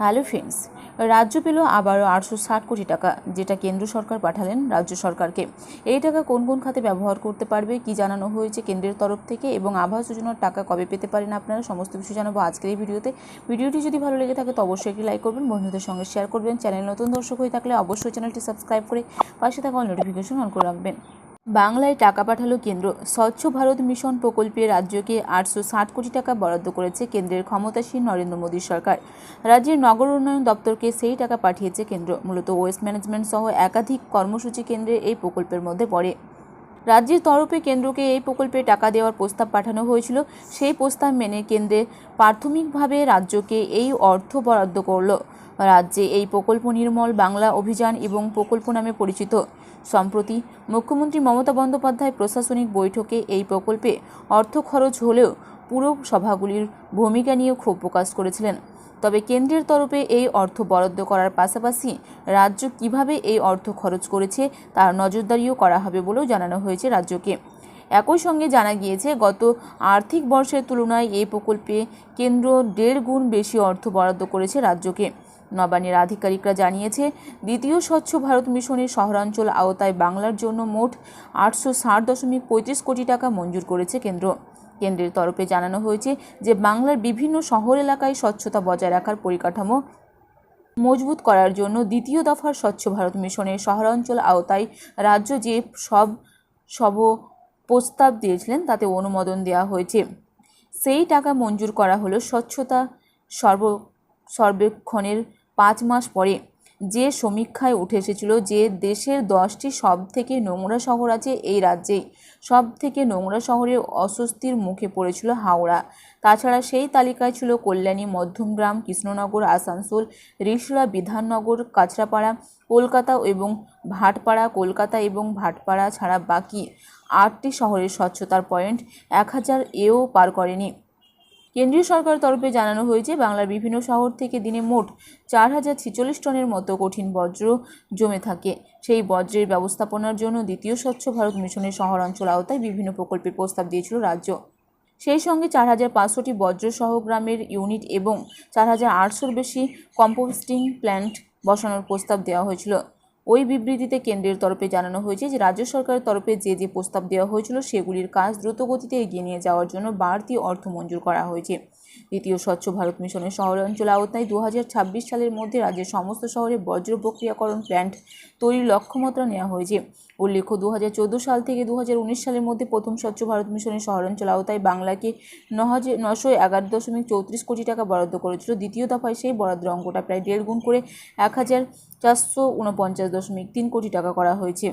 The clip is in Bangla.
হ্যালো ফ্রেন্ডস, রাজ্য পেল আবারও আটশো ষাট কোটি টাকা, যেটা কেন্দ্র সরকার পাঠালেন রাজ্য সরকারকে। এই টাকা কোন কোন খাতে ব্যবহার করতে পারবে, কি জানানো হয়েছে কেন্দ্রের তরফ থেকে এবং আবাস যোজনার টাকা কবে পেতে পারেন আপনারা, সমস্ত কিছু জানাব আজকের এই ভিডিওতে। ভিডিওটি যদি ভালো লেগে থাকে তো অবশ্যই একটি লাইক করবেন, বন্ধুদের সঙ্গে শেয়ার করবেন, চ্যানেল নতুন দর্শক হয়ে থাকলে অবশ্যই চ্যানেলটি সাবস্ক্রাইব করে পাশে থাকা নোটিফিকেশন অন করে রাখবেন। বাংলায় টাকা পাঠালো কেন্দ্র। স্বচ্ছ ভারত মিশন প্রকল্পে রাজ্যকে আটশো ষাট কোটি টাকা বরাদ্দ করেছে কেন্দ্রের ক্ষমতাসীন নরেন্দ্র মোদী সরকার। রাজ্যের নগর উন্নয়ন দপ্তরকে সেই টাকা পাঠিয়েছে কেন্দ্র। মূলত ওয়েস্ট ম্যানেজমেন্ট সহ একাধিক কর্মসূচি কেন্দ্রের এই প্রকল্পের মধ্যে পড়ে। রাজ্যের তরফে কেন্দ্রকে এই প্রকল্পে টাকা দেওয়ার প্রস্তাব পাঠানো হয়েছিল। সেই প্রস্তাব মেনে কেন্দ্রে প্রাথমিকভাবে রাজ্যকে এই অর্থ বরাদ্দ করল। রাজ্যে এই প্রকল্প নির্মল বাংলা অভিযান এবং প্রকল্প নামে পরিচিত। সম্প্রতি মুখ্যমন্ত্রী মমতা বন্দ্যোপাধ্যায় প্রশাসনিক বৈঠকে এই প্রকল্পে অর্থ খরচ হলেও পুরো সভাগুলির ভূমিকা নিয়েও ক্ষোভ প্রকাশ করেছিলেন। তবে কেন্দ্রের তরফে এই অর্থ বরাদ্দ করার পাশাপাশি রাজ্য কীভাবে এই অর্থ খরচ করেছে তার নজরদারিও করা হবে বলেও জানানো হয়েছে রাজ্যকে। একই সঙ্গে জানা গিয়েছে, গত আর্থিক বর্ষের তুলনায় এই প্রকল্পে কেন্দ্র দেড় গুণ বেশি অর্থ বরাদ্দ করেছে রাজ্যকে। নবান্নের আধিকারিকরা জানিয়েছে, দ্বিতীয় স্বচ্ছ ভারত মিশনের শহরাঞ্চল আওতায় বাংলার জন্য মোট আটশো ষাট দশমিক পঁয়ত্রিশ কোটি টাকা মঞ্জুর করেছে কেন্দ্র। কেন্দ্রের তরফে জানানো হয়েছে যে বাংলার বিভিন্ন শহর এলাকায় স্বচ্ছতা বজায় রাখার পরিকাঠামো মজবুত করার জন্য দ্বিতীয় দফার স্বচ্ছ ভারত মিশনের শহরাঞ্চল আওতায় রাজ্য যে সব সব প্রস্তাব দিয়েছিলেন, তাতে অনুমোদন দেওয়া হয়েছে। সেই টাকা মঞ্জুর করা হলো স্বচ্ছতা সর্ব, সর্বেক্ষণের পাঁচ মাস পরে। যে সমীক্ষায় উঠে এসেছিল যে দেশের দশটি সব থেকে নোংরা শহর আছে এই রাজ্যেই। সব থেকে নোংরা শহরের অস্বস্তির মুখে পড়েছিল হাওড়া। তাছাড়া সেই তালিকায় ছিল কল্যাণী, মধ্যমগ্রাম, কৃষ্ণনগর, আসানসোল, রিসরা, বিধাননগর, কাঁচরাপাড়া, কলকাতা এবং ভাটপাড়া, কলকাতা এবং ভাটপাড়া ছাড়া বাকি আটটি শহরের স্বচ্ছতার পয়েন্ট এক হাজার এও পার করেনি। কেন্দ্রীয় সরকারের তরফে জানানো হয়েছে, বাংলার বিভিন্ন শহর থেকে দিনে মোট চার হাজার ছেচল্লিশ টনের মতো কঠিন বজ্র জমে থাকে। সেই বজ্রের ব্যবস্থাপনার জন্য দ্বিতীয় স্বচ্ছ ভারত মিশনের শহরাঞ্চল আওতায় বিভিন্ন প্রকল্পের প্রস্তাব দিয়েছিল রাজ্য। সেই সঙ্গে চার হাজার পাঁচশোটি বজ্র সহ গ্রামের ইউনিট এবং চার হাজার আটশোর বেশি কম্পোস্টিং প্ল্যান্ট বসানোর প্রস্তাব দেওয়া হয়েছিল। ওই বিবৃতিতে কেন্দ্রের তরফে জানানো হয়েছে যে, রাজ্য সরকারের তরফে যে যে প্রস্তাব দেওয়া হয়েছিল, সেগুলির কাজ দ্রুতগতিতে এগিয়ে নিয়ে যাওয়ার জন্য বাড়তি অর্থ মঞ্জুর করা হয়েছে। দ্বিতীয় স্বচ্ছ ভারত মিশনের শহরাঞ্চল আওতায় দু হাজার ছাব্বিশ সালের মধ্যে রাজ্যের সমস্ত শহরে বজ্র প্রক্রিয়াকরণ প্ল্যান্ট তৈরির লক্ষ্যমাত্রা নেওয়া হয়েছে। উল্লেখ্য দু হাজার চোদ্দ সাল থেকে দু হাজার উনিশ সালের মধ্যে প্রথম স্বচ্ছ ভারত মিশনের শহরাঞ্চল আওতায় বাংলাকে ন হাজার নশো এগারো দশমিক চৌত্রিশ কোটি টাকা বরাদ্দ করেছিল। দ্বিতীয় দফায় সেই বরাদ্দের অঙ্কটা প্রায় দেড় গুণ করে এক হাজার চারশো উনপঞ্চাশ দশমিক তিন কোটি টাকা করা হয়েছে।